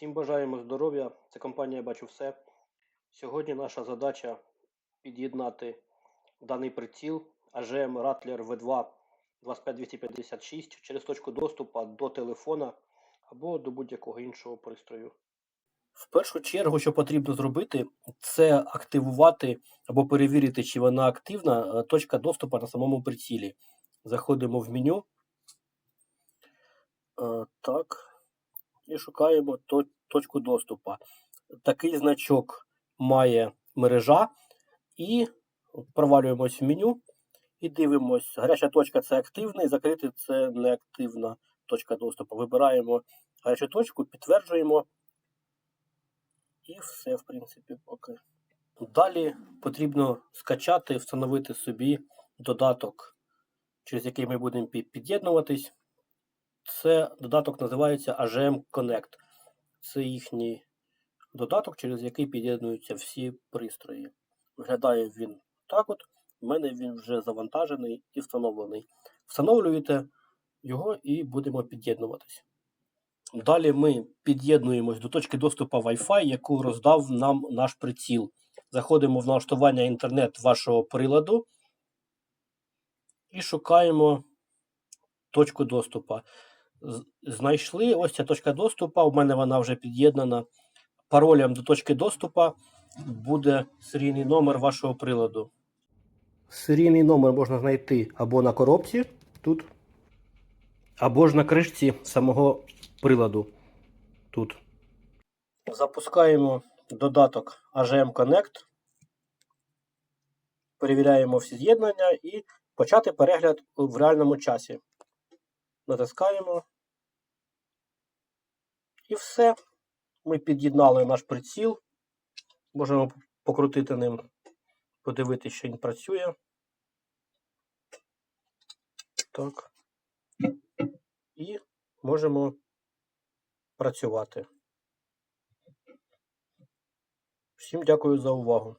Всім бажаємо здоров'я. Це компанія Бачу все. Сьогодні наша задача під'єднати даний приціл AGM Rattler V2 25256 через точку доступу до телефона або до будь-якого іншого пристрою. В першу чергу, що потрібно зробити, це активувати або перевірити, чи вона активна е, точка доступу на самому прицілі. Заходимо в меню. Е, Так. І шукаємо точку доступу. Такий значок має мережа. І провалюємось в меню і дивимось. Гаряча точка це активний, закритий це неактивна точка доступу. Вибираємо гарячу точку, підтверджуємо. І все, в принципі, поки. Далі потрібно скачати, встановити собі додаток, через який ми будемо під'єднуватись. Це додаток називається AGM Connect. Це їхній додаток, через який під'єднуються всі пристрої. Виглядає він так от. У мене він вже завантажений і встановлений. Встановлюєте його і будемо під'єднуватись. Далі ми під'єднуємось до точки доступу Wi-Fi, яку роздав нам наш приціл. Заходимо в налаштування інтернет вашого приладу і шукаємо точку доступу. Знайшли ось ця точка доступу. У мене вона вже під'єднана. Паролем до точки доступу буде серійний номер вашого приладу. Серійний номер можна знайти або на коробці тут, або ж на кришці самого приладу тут. Запускаємо додаток AGM Connect. Перевіряємо всі з'єднання і почати перегляд в реальному часі. Натискаємо. І все. Ми під'єднали наш приціл. Можемо покрутити ним, подивитися, що він працює. Так. І можемо працювати. Всім дякую за увагу.